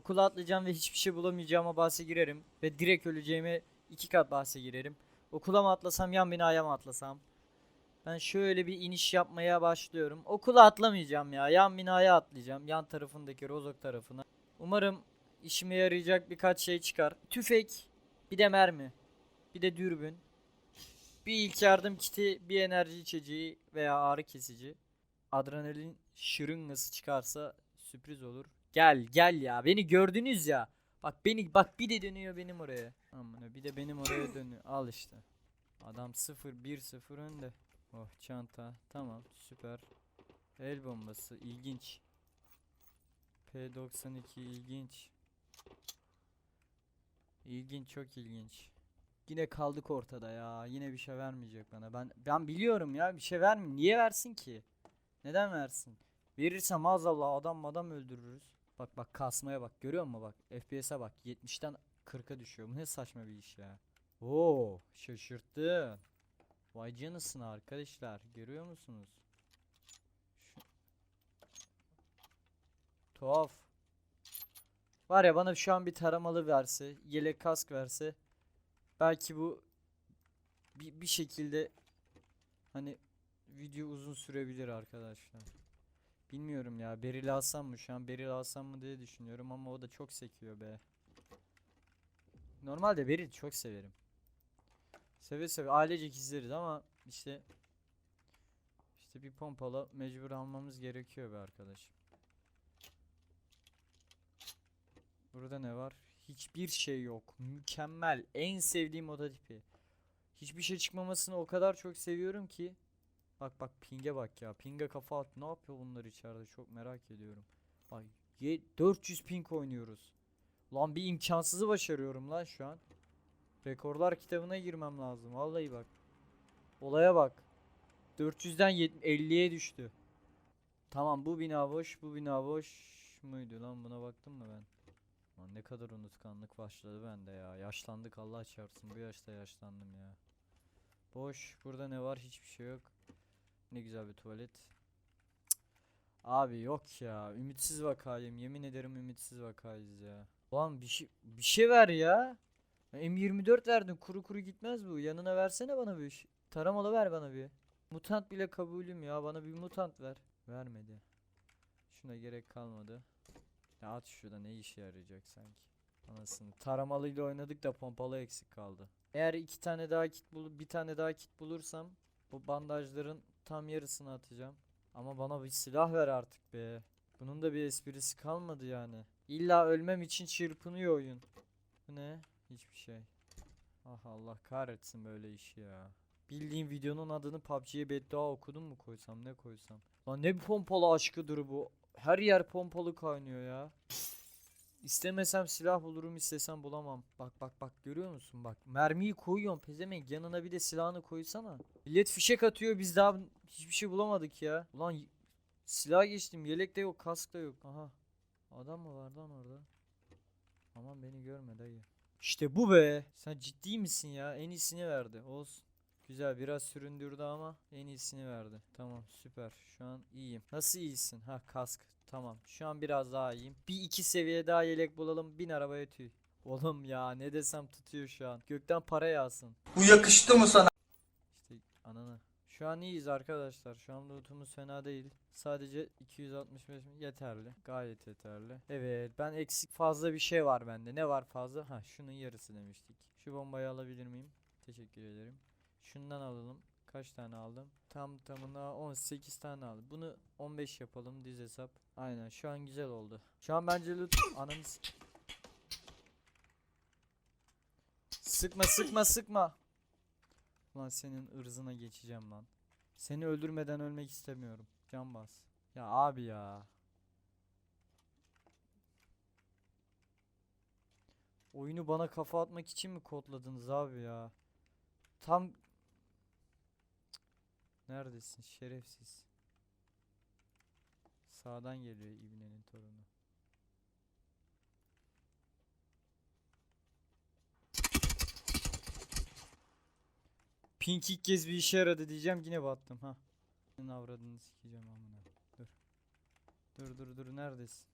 Okula atlayacağım ve hiçbir şey bulamayacağıma bahse girerim. Ve direkt öleceğime iki kat bahse girerim. Okula mı atlasam yan binaya mı atlasam? Ben şöyle bir iniş yapmaya başlıyorum. Okula atlamayacağım ya. Yan binaya atlayacağım. Yan tarafındaki rozok tarafına. Umarım işime yarayacak birkaç şey çıkar. Tüfek, bir de mermi, bir de dürbün. Bir ilk yardım kiti, bir enerji içeceği veya ağrı kesici. Adrenalin şırıngası çıkarsa sürpriz olur. Gel gel ya beni gördünüz ya. Bak beni bak bir de dönüyor benim oraya. Aman bir de benim oraya dönüyor. Al işte. Adam 0 1 0 önde. Oh çanta. Tamam süper. El bombası ilginç. P92 ilginç. İlginç çok ilginç. Yine kaldık ortada ya. Yine bir şey vermeyecek bana. Ben ben biliyorum ya bir şey vermiyor. Niye versin ki? Neden versin? Verirse maazallah adam adam öldürürüz. Bak bak kasmaya bak. Görüyor musun bak? FPS'e bak. 70'ten 40'a düşüyor. Bu ne saçma bir iş ya. Oo, şaşırttı. Vay canısına arkadaşlar. Görüyor musunuz? Şu... Tuhaf. Var ya bana şu an bir taramalı verse, yelek kask verse belki bu bir, bir şekilde hani video uzun sürebilir arkadaşlar. Bilmiyorum ya. Beril alsam mı şu an? Beril alsam mı diye düşünüyorum ama o da çok sekiyor be. Normalde Beril çok severim. Seve seve ailecek izleriz ama işte işte bir pompalı mecbur almamız gerekiyor be arkadaş. Burada ne var? Hiçbir şey yok. Mükemmel. En sevdiğim oda tipi. Hiçbir şey çıkmamasını o kadar çok seviyorum ki. Bak bak pinge bak ya. Pinge kafa at. Ne yapıyor bunlar içeride? Çok merak ediyorum. Bak ye- 400 ping oynuyoruz. Lan bir imkansızı başarıyorum lan şu an. Rekorlar kitabına girmem lazım. Vallahi bak. Olaya bak. 400'den yet- 50'ye düştü. Tamam bu bina boş. Bu bina boş muydu lan? Buna baktım mı ben? Lan ne kadar unutkanlık başladı bende ya. Yaşlandık Allah çarpsın. Bu yaşta yaşlandım ya. Boş. Burada ne var? Hiçbir şey yok. Ne güzel bir tuvalet. Abi yok ya. Ümitsiz vakayım. Yemin ederim ümitsiz vakayız ya. Ulan bir şey bir şey ver. Ya M24 verdin. Kuru kuru gitmez bu. Yanına versene bana bir şey. Taramalı ver bana bir. Mutant bile kabulüm ya. Bana bir mutant ver. Vermedi. Şuna gerek kalmadı. Ya at şurada ne işe yarayacak sanki. Anasını. Taramalıyla oynadık da pompalı eksik kaldı. Eğer iki tane daha kit bulup bir tane daha kit bulursam bu bandajların tam yarısını atacağım. Ama bana bir silah ver artık be. Bunun da bir esprisi kalmadı yani. İlla ölmem için çırpınıyor oyun. Bu ne? Hiçbir şey. Ah Allah kahretsin böyle işi ya. Bildiğim videonun adını PUBG'ye beddua okudum mu koysam ne koysam. Lan ne bir pompalı aşkıdır bu. Her yer pompalı kaynıyor ya. İstemesem silah bulurum istesem bulamam. Bak bak bak görüyor musun bak. Mermiyi koyuyorsun pezemek yanına bir de silahını koysana. Millet fişek atıyor biz daha hiçbir şey bulamadık ya. Ulan silah geçtim yelek de yok kask da yok. Aha. Adam mı var lan orada? Aman beni görme dayı. İşte bu be. Sen ciddi misin ya? En iyisini verdi. Olsun. Güzel biraz süründürdü ama en iyisini verdi. Tamam süper. Şu an iyiyim. Nasıl iyisin? Ha kask. Tamam. Şu an biraz daha iyiyim. Bir iki seviye daha yelek bulalım. Bin arabaya tüy. Oğlum ya ne desem tutuyor şu an. Gökten para yağsın. Bu yakıştı mı sana? İşte ananı. Şu an iyiyiz arkadaşlar. Şu an lootumuz fena değil. Sadece 265 mi? Yeterli. Gayet yeterli. Evet ben eksik fazla bir şey var bende. Ne var fazla? Ha şunun yarısı demiştik. Şu bombayı alabilir miyim? Teşekkür ederim. Şundan alalım. Kaç tane aldım? Tam tamına 18 tane aldım. Bunu 15 yapalım diz hesap. Aynen şu an güzel oldu. Şu an bence loot ananı Sıkma sıkma sıkma. Lan senin ırzına geçeceğim lan. Seni öldürmeden ölmek istemiyorum. Can bas. Ya abi ya. Oyunu bana kafa atmak için mi kodladınız abi ya? Tam. Neredesin şerefsiz? Sağdan geliyor İbne'nin torunu. Pink ilk kez bir işe yaradı diyeceğim yine battım ha. Avradını sikeceğim amına. Dur. Dur dur dur neredesin?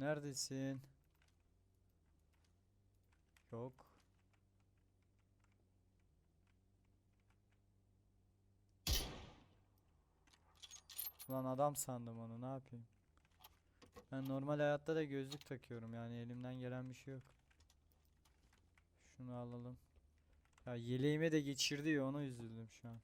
Neredesin? Yok. Ulan adam sandım onu ne yapayım? Ben normal hayatta da gözlük takıyorum yani elimden gelen bir şey yok. Şunu alalım. Ya yeleğime de geçirdi ya ona üzüldüm şu an.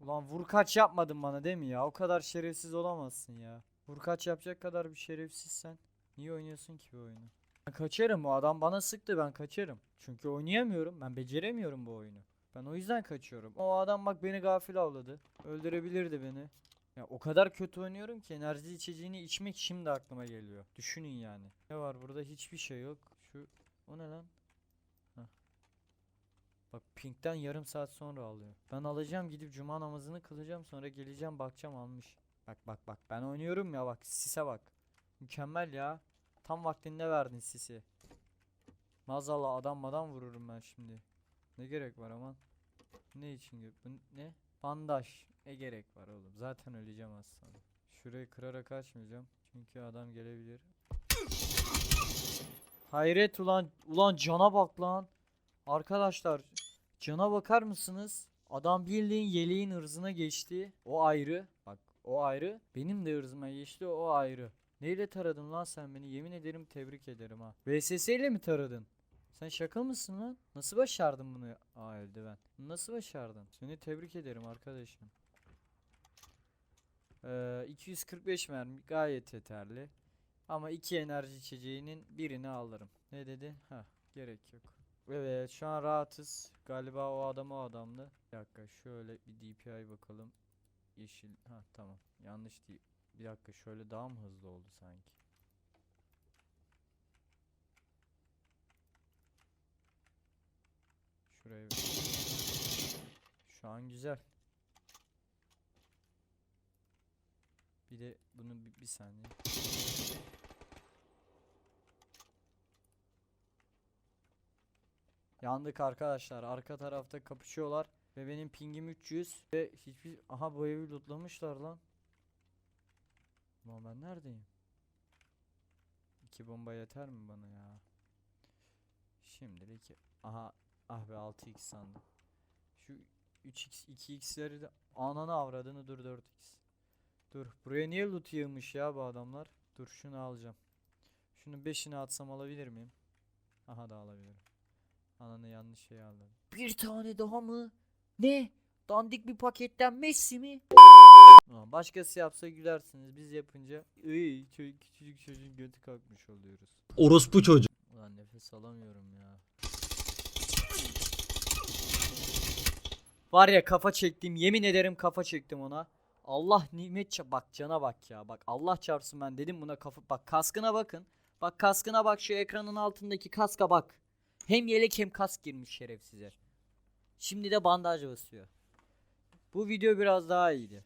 Ulan vur kaç yapmadın bana değil mi ya? O kadar şerefsiz olamazsın ya. Vur kaç yapacak kadar bir şerefsizsen. Niye oynuyorsun ki bu oyunu? Ben kaçarım o adam bana sıktı ben kaçarım. Çünkü oynayamıyorum ben beceremiyorum bu oyunu. Ben o yüzden kaçıyorum. O adam bak beni gafil avladı. Öldürebilirdi beni. Ya o kadar kötü oynuyorum ki enerji içeceğini içmek şimdi aklıma geliyor. Düşünün yani. Ne var burada hiçbir şey yok. Şu o ne lan? Hah. Bak Pink'ten yarım saat sonra alıyor. Ben alacağım gidip cuma namazını kılacağım sonra geleceğim bakacağım almış. Bak bak bak ben oynuyorum ya bak sise bak. Mükemmel ya. Tam vaktinde verdin sisi. Maazallah adam adam vururum ben şimdi. Ne gerek var aman. Ne için bu ne? Bandaj. Ne gerek var oğlum. Zaten öleceğim sonra. Şurayı kırarak açmayacağım. Çünkü adam gelebilir. Hayret ulan ulan cana bak lan. Arkadaşlar cana bakar mısınız? Adam bildiğin yeleğin ırzına geçti. O ayrı. Bak o ayrı. Benim de ırzıma geçti o ayrı. Neyle taradın lan sen beni? Yemin ederim tebrik ederim ha. VSS ile mi taradın? Sen şaka mısın lan? Nasıl başardın bunu? Aa eldiven. Nasıl başardın? Seni tebrik ederim arkadaşım. Ee, 245 mermi gayet yeterli. Ama iki enerji içeceğinin birini alırım. Ne dedi? Ha, gerek yok. Evet, şu an rahatız. Galiba o adam o adamdı. Bir dakika, şöyle bir DPI bakalım. Yeşil. Ha, tamam. Yanlış değil. Bir dakika, şöyle daha mı hızlı oldu sanki? Şuraya bir- Şu an güzel. Bir de bunu bir, bir saniye. Yandık arkadaşlar. Arka tarafta kapışıyorlar. Ve benim pingim 300. Ve hiçbir... Aha bu evi lootlamışlar lan. Ulan ben neredeyim? İki bomba yeter mi bana ya? Şimdilik... Aha. Ah be 6x sandım. Şu 3x 2x'leri de... Ananı avradını dur 4x. Dur. Buraya niye loot yığmış ya bu adamlar? Dur şunu alacağım. Şunu 5'ini atsam alabilir miyim? Aha da alabilirim. Ananı yanlış şey aldım. Bir tane daha mı? Ne? Dandik bir paketten Messi mi? Ulan başkası yapsa gülersiniz. Biz yapınca çocuk, küçücük çocuğun götü kalkmış oluyoruz. Orospu çocuğu. Ulan nefes alamıyorum ya. Var ya kafa çektim yemin ederim kafa çektim ona. Allah nimet ça- bak cana bak ya bak Allah çarpsın ben dedim buna kafa bak kaskına bakın. Bak kaskına bak şu ekranın altındaki kaska bak. Hem yelek hem kask girmiş şerefsize. Şimdi de bandaj basıyor. Bu video biraz daha iyiydi.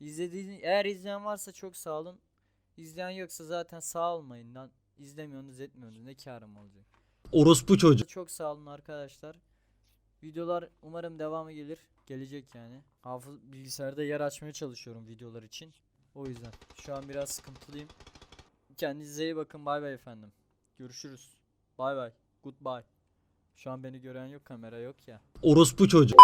İzlediğiniz eğer izleyen varsa çok sağ olun. İzleyen yoksa zaten sağ olmayın lan. İzlemiyorsunuz etmiyorsunuz ne karım olacak. Orospu çocuğu. Çok sağ olun arkadaşlar. Videolar umarım devamı gelir. Gelecek yani. Hafız bilgisayarda yer açmaya çalışıyorum videolar için. O yüzden. Şu an biraz sıkıntılıyım. Kendinize iyi bakın. Bay bay efendim. Görüşürüz. Bay bay. Goodbye. Şu an beni gören yok kamera yok ya. Orospu çocuğu.